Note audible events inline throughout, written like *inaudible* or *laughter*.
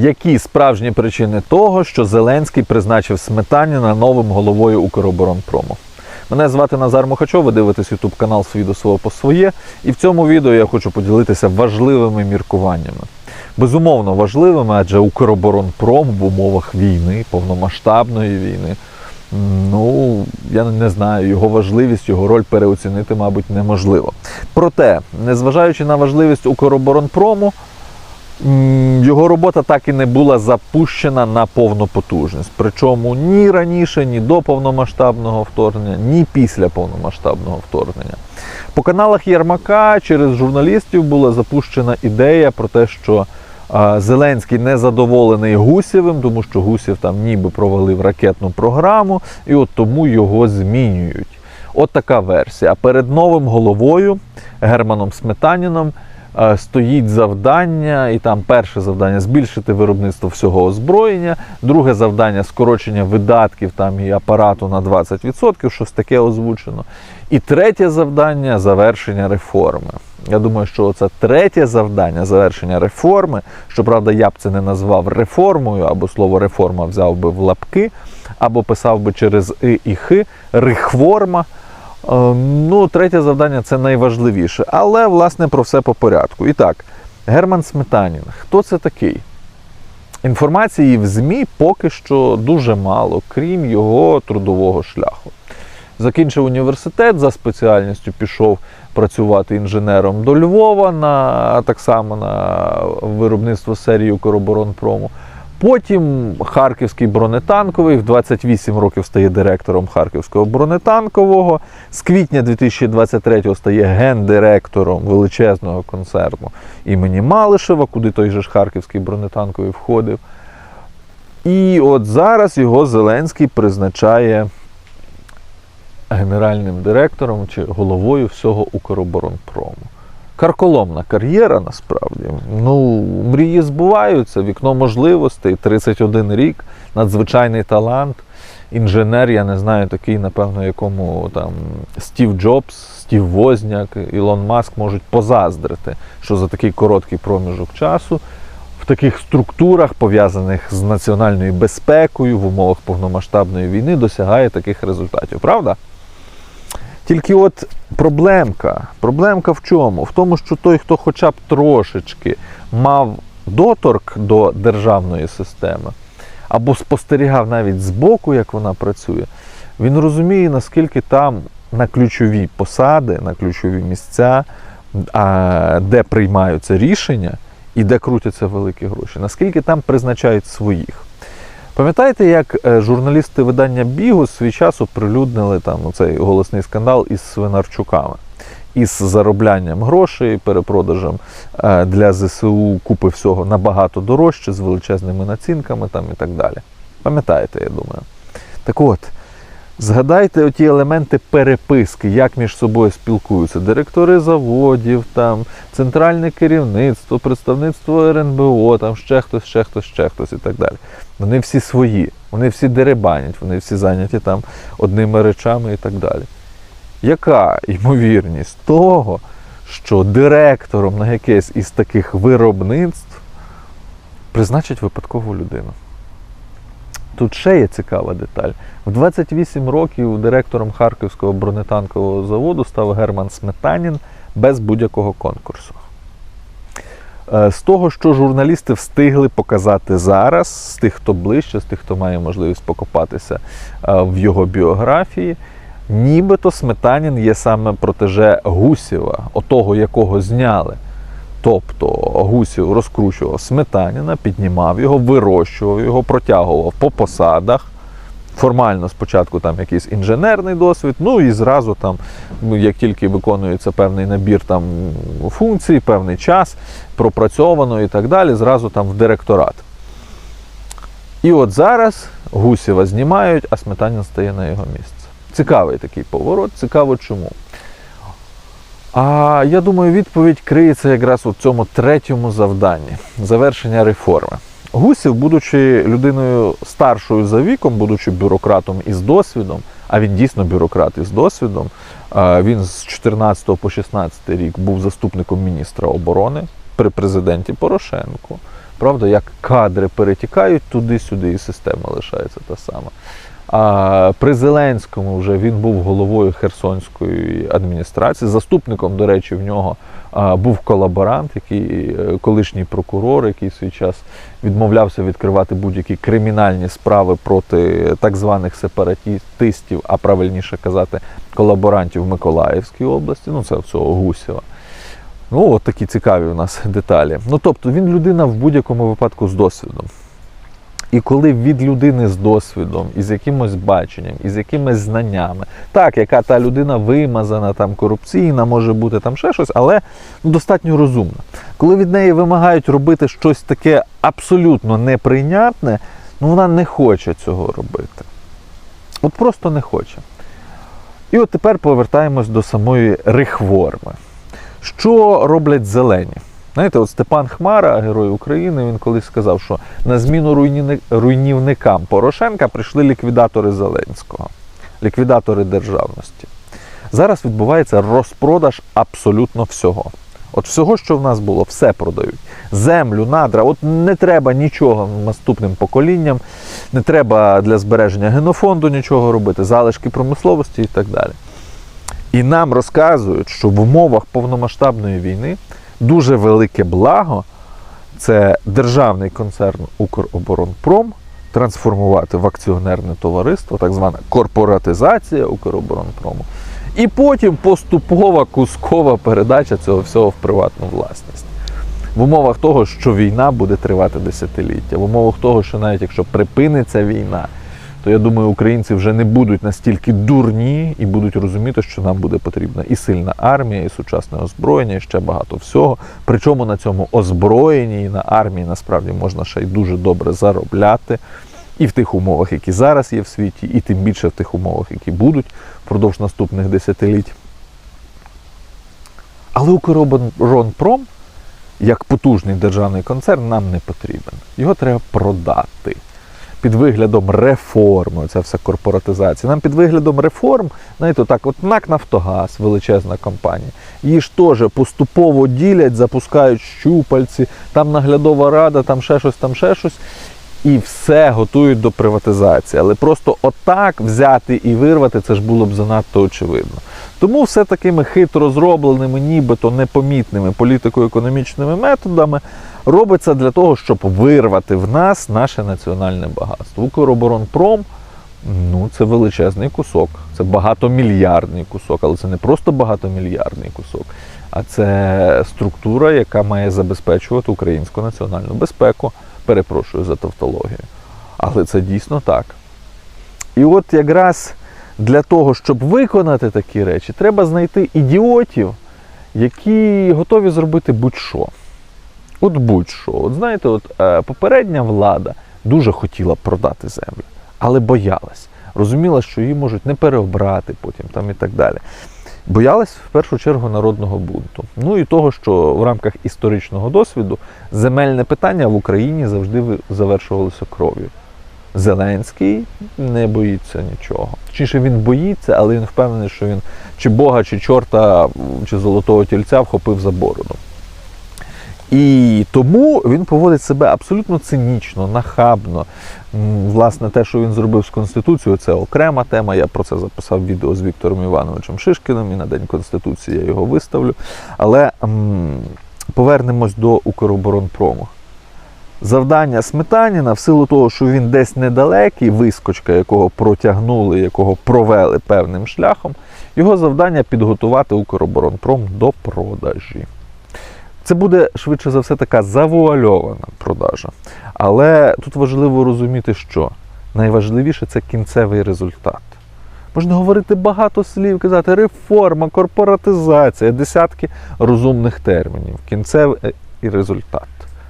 Які справжні причини того, що Зеленський призначив Сметаніна новим головою Укроборонпрому? Мене звати Назар Мухачов, ви дивитесь YouTube канал «Свій свого по своє. І в цьому відео я хочу поділитися важливими міркуваннями. Безумовно важливими, адже Укроборонпром в умовах війни, повномасштабної війни. Ну, я не знаю, його важливість, його роль переоцінити, мабуть, неможливо. Проте, незважаючи на важливість Укроборонпрому, його робота так і не була запущена на повну потужність. Причому ні раніше, ні до повномасштабного вторгнення, ні після повномасштабного вторгнення. По каналах Єрмака через журналістів була запущена ідея про те, що Зеленський не задоволений Гусєвим, тому що Гусєв там ніби провалив ракетну програму, і от тому його змінюють. От така версія. Перед новим головою Германом Сметаніном стоїть завдання, і там перше завдання збільшити виробництво всього озброєння, друге завдання скорочення видатків там і апарату на 20%, щось таке озвучено. І третє завдання завершення реформи. Я думаю, що це третє завдання завершення реформи. Щоправда, я б це не назвав реформою, або слово реформа взяв би в лапки, або писав би через и і хи, рихформа. Е, Ну, третє завдання це найважливіше. Але, власне, про все по порядку. І так, Герман Сметанін. Хто це такий? Інформації в ЗМІ поки що дуже мало, крім його трудового шляху. Закінчив університет за спеціальністю, пішов працювати інженером до Львова, на, так само на виробництво серії Укроборонпрому. Потім Харківський бронетанковий в 28 років стає директором Харківського бронетанкового. З квітня 2023 стає гендиректором величезного концерну імені Малишева, куди той же ж Харківський бронетанковий входив. І от зараз його Зеленський призначає генеральним директором чи головою всього Укроборонпрому. Карколомна кар'єра насправді. Ну, мрії збуваються, вікно можливостей, 31 рік, надзвичайний талант, інженер, я не знаю, такий, напевно, якому там Стів Джобс, Стів Возняк, Ілон Маск можуть позаздрити, що за такий короткий проміжок часу в таких структурах, пов'язаних з національною безпекою в умовах повномасштабної війни, досягає таких результатів. Правда? Тільки от проблемка. Проблемка в чому? В тому, що той, хто хоча б трошечки мав доторк до державної системи, або спостерігав навіть збоку, як вона працює, він розуміє, наскільки там на ключові посади, на ключові місця, де приймаються рішення і де крутяться великі гроші, наскільки там призначають своїх. Пам'ятаєте, як е, журналісти видання Бігу свій час оприлюднили там цей голосний скандал із Свинарчуками, із зароблянням грошей, перепродажем е, для ЗСУ купи всього набагато дорожче, з величезними націнками там і так далі. Пам'ятаєте, я думаю. Так от, згадайте оті елементи переписки, як між собою спілкуються директори заводів, там, центральне керівництво, представництво РНБО, там ще хтось, ще хтось, ще хтось і так далі. Вони всі свої, вони всі деребанять, вони всі зайняті там одними речами і так далі. Яка ймовірність того, що директором на якесь із таких виробництв призначать випадкову людину? Тут ще є цікава деталь. В 28 років директором Харківського бронетанкового заводу став Герман Сметанін без будь-якого конкурсу. Е, З того, що журналісти встигли показати зараз, з тих, хто ближче, з тих, хто має можливість покопатися е, в його біографії, нібито Сметанін є саме протеже Гусєва, отого, якого зняли. Тобто Гусів розкручував Сметаніна, піднімав його, вирощував його, протягував по посадах. Формально спочатку там якийсь інженерний досвід, ну і зразу там, ну, як тільки виконується певний набір там функцій, певний час, пропрацьовано і так далі, зразу там в директорат. І от зараз Гусєва знімають, а Сметанін стає на його місце. Цікавий такий поворот, цікаво чому. А я думаю, відповідь криється якраз у цьому третьому завданні завершення реформи. Гусів, будучи людиною старшою за віком, будучи бюрократом із досвідом, а він дійсно бюрократ із досвідом, він з 14 по 16 рік був заступником міністра оборони при президенті Порошенку. Правда, як кадри перетікають туди-сюди, і система лишається та сама. А при Зеленському вже він був головою Херсонської адміністрації. Заступником, до речі, в нього був колаборант, який е, колишній прокурор, який в свій час відмовлявся відкривати будь-які кримінальні справи проти так званих сепаратистів, а правильніше казати, колаборантів Миколаївській області. Ну, це цього Гусєва. Ну, от такі цікаві у нас *laughs* деталі. Ну, тобто, він людина в будь-якому випадку з досвідом. І коли від людини з досвідом, із якимось баченням, із якимись знаннями, так, яка та людина вимазана, там корупційна, може бути там ще щось, але ну, достатньо розумна. Коли від неї вимагають робити щось таке абсолютно неприйнятне, ну вона не хоче цього робити. От просто не хоче. І от тепер повертаємось до самої реформи. Що роблять зелені? Знаєте, от Степан Хмара, герой України, він колись сказав, що на зміну руйнівникам Порошенка прийшли ліквідатори Зеленського, ліквідатори державності. Зараз відбувається розпродаж абсолютно всього. От всього, що в нас було, все продають. Землю, надра, от не треба нічого наступним поколінням, не треба для збереження генофонду нічого робити, залишки промисловості і так далі. І нам розказують, що в умовах повномасштабної війни дуже велике благо це державний концерн Укроборонпром трансформувати в акціонерне товариство, так звана корпоратизація Укроборонпрому, і потім поступова кускова передача цього всього в приватну власність. В умовах того, що війна буде тривати десятиліття, в умовах того, що навіть якщо припиниться війна, то я думаю, українці вже не будуть настільки дурні і будуть розуміти, що нам буде потрібна і сильна армія, і сучасне озброєння, і ще багато всього. Причому на цьому озброєнні і на армії насправді можна ще й дуже добре заробляти. І в тих умовах, які зараз є в світі, і тим більше в тих умовах, які будуть впродовж наступних десятиліть. Але Укроборонпром, як потужний державний концерн, нам не потрібен. Його треба продати під виглядом реформи, ця вся корпоратизація. Нам під виглядом реформ, знаєте, так, от НАК Нафтогаз, величезна компанія, її ж теж поступово ділять, запускають щупальці, там наглядова рада, там ще щось, там ще щось. І все готують до приватизації. Але просто отак взяти і вирвати, це ж було б занадто очевидно. Тому все такими хитро зробленими, нібито непомітними політико-економічними методами робиться для того, щоб вирвати в нас наше національне багатство. Укроборонпром ну, це величезний кусок, це багатомільярдний кусок, але це не просто багатомільярдний кусок, а це структура, яка має забезпечувати українську національну безпеку. Перепрошую за тавтологію. Але це дійсно так. І от якраз для того, щоб виконати такі речі, треба знайти ідіотів, які готові зробити будь-що. От будь-що. От знаєте, от е, попередня влада дуже хотіла продати землю, але боялась. Розуміла, що її можуть не переобрати потім там і так далі. Боялась в першу чергу народного бунту. Ну і того, що в рамках історичного досвіду земельне питання в Україні завжди завершувалося кров'ю. Зеленський не боїться нічого. Точніше, він боїться, але він впевнений, що він чи Бога, чи чорта, чи золотого тільця вхопив за бороду. І тому він поводить себе абсолютно цинічно, нахабно. Власне, те, що він зробив з Конституцією, це окрема тема. Я про це записав відео з Віктором Івановичем Шишкіним, і на День Конституції я його виставлю. Але м, повернемось до Укроборонпрому. Завдання Сметаніна, в силу того, що він десь недалекий, вискочка, якого протягнули, якого провели певним шляхом, його завдання підготувати Укроборонпром до продажі. Це буде швидше за все така завуальована продажа. Але тут важливо розуміти, що найважливіше це кінцевий результат. Можна говорити багато слів, казати реформа, корпоратизація, десятки розумних термінів. Кінцевий результат.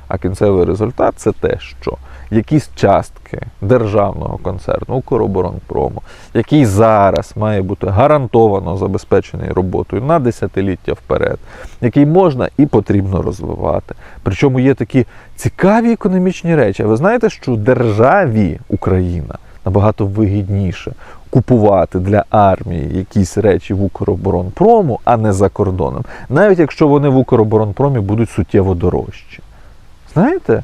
А кінцевий результат це те, що якісь частки державного концерну Укроборонпрому, який зараз має бути гарантовано забезпечений роботою на десятиліття вперед, який можна і потрібно розвивати. Причому є такі цікаві економічні речі. А ви знаєте, що державі Україна набагато вигідніше купувати для армії якісь речі в Укроборонпрому, а не за кордоном, навіть якщо вони в Укроборонпромі будуть суттєво дорожчі. Знаєте?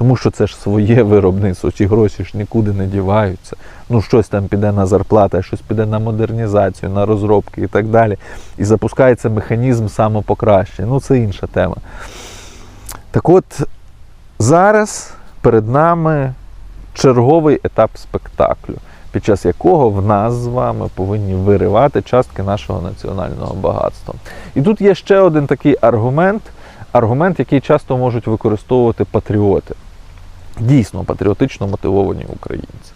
Тому що це ж своє виробництво, ці гроші ж нікуди не діваються. Ну, щось там піде на зарплати, а щось піде на модернізацію, на розробки і так далі. І запускається механізм самопокращення. Ну, це інша тема. Так от, зараз перед нами черговий етап спектаклю, під час якого в нас з вами повинні виривати частки нашого національного багатства. І тут є ще один такий аргумент, аргумент, який часто можуть використовувати патріоти. Дійсно патріотично мотивовані українці.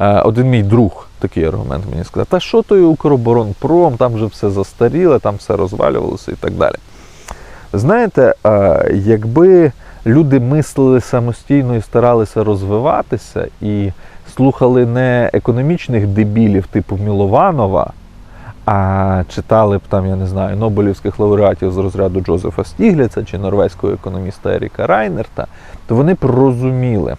Е, Один мій друг такий аргумент мені сказав: та що той Укроборонпром, там вже все застаріле, там все розвалювалося і так далі. Знаєте, е, якби люди мислили самостійно і старалися розвиватися, і слухали не економічних дебілів типу Мілованова, а читали б там, я не знаю, Нобелівських лауреатів з розряду Джозефа Стігліца чи норвезького економіста Еріка Райнерта, то вони б розуміли,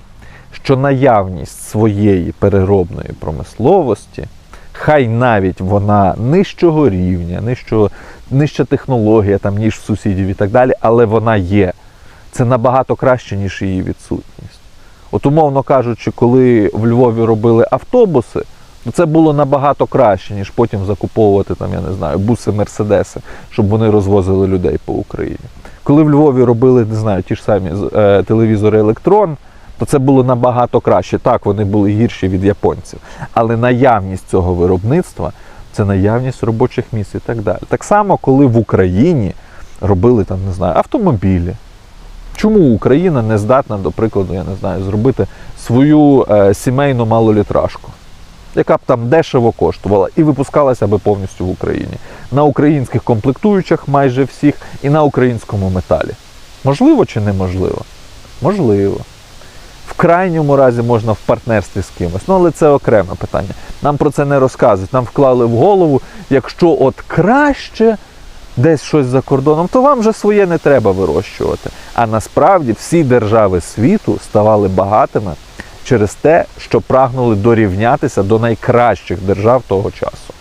що наявність своєї переробної промисловості, хай навіть вона нижчого рівня, нижчого, нижча технологія, там, ніж в сусідів і так далі, але вона є. Це набагато краще, ніж її відсутність. От, умовно кажучи, коли в Львові робили автобуси, то це було набагато краще, ніж потім закуповувати там, я не знаю, буси Мерседеси, щоб вони розвозили людей по Україні. Коли в Львові робили, не знаю, ті ж самі е, телевізори Електрон, то це було набагато краще. Так, вони були гірші від японців. Але наявність цього виробництва це наявність робочих місць і так далі. Так само, коли в Україні робили там, не знаю, автомобілі. Чому Україна не здатна, до прикладу, я не знаю, зробити свою е, сімейну малолітражку, яка б там дешево коштувала і випускалася би повністю в Україні на українських комплектуючих майже всіх і на українському металі. Можливо чи неможливо? Можливо. В крайньому разі можна в партнерстві з кимось. Ну, але це окреме питання. Нам про це не розказують. Нам вклали в голову, якщо от краще десь щось за кордоном, то вам вже своє не треба вирощувати. А насправді всі держави світу ставали багатими через те, що прагнули дорівнятися до найкращих держав того часу.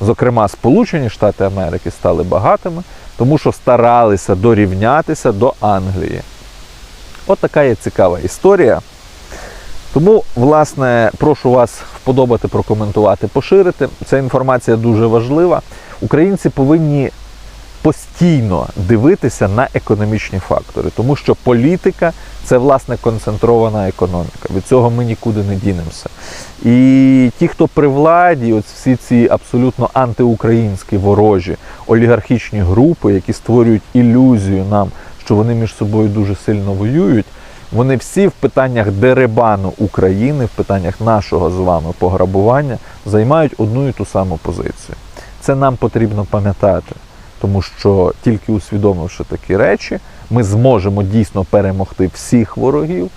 Зокрема, Сполучені Штати Америки стали багатими, тому що старалися дорівнятися до Англії. От така є цікава історія. Тому, власне, прошу вас вподобати, прокоментувати, поширити. Ця інформація дуже важлива. Українці повинні постійно дивитися на економічні фактори, тому що політика це власне концентрована економіка. Від цього ми нікуди не дінемося. І ті, хто при владі, от всі ці абсолютно антиукраїнські ворожі олігархічні групи, які створюють ілюзію нам, що вони між собою дуже сильно воюють. Вони всі в питаннях деребану України, в питаннях нашого з вами пограбування займають одну і ту саму позицію. Це нам потрібно пам'ятати, тому що тільки усвідомивши такі речі, ми зможемо дійсно перемогти всіх ворогів,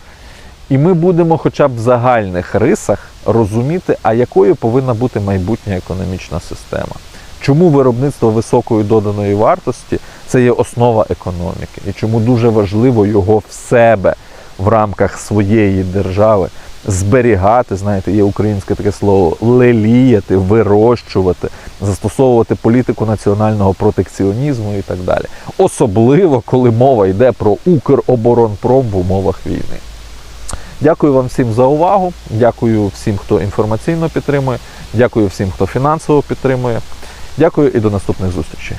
і ми будемо, хоча б в загальних рисах, розуміти, а якою повинна бути майбутня економічна система. Чому виробництво високої доданої вартості це є основа економіки, і чому дуже важливо його в себе в рамках своєї держави зберігати, знаєте, є українське таке слово леліяти, вирощувати, застосовувати політику національного протекціонізму і так далі. Особливо, коли мова йде про Укроборонпром в умовах війни. Дякую вам всім за увагу. Дякую всім, хто інформаційно підтримує. Дякую всім, хто фінансово підтримує. Дякую і до наступних зустрічей.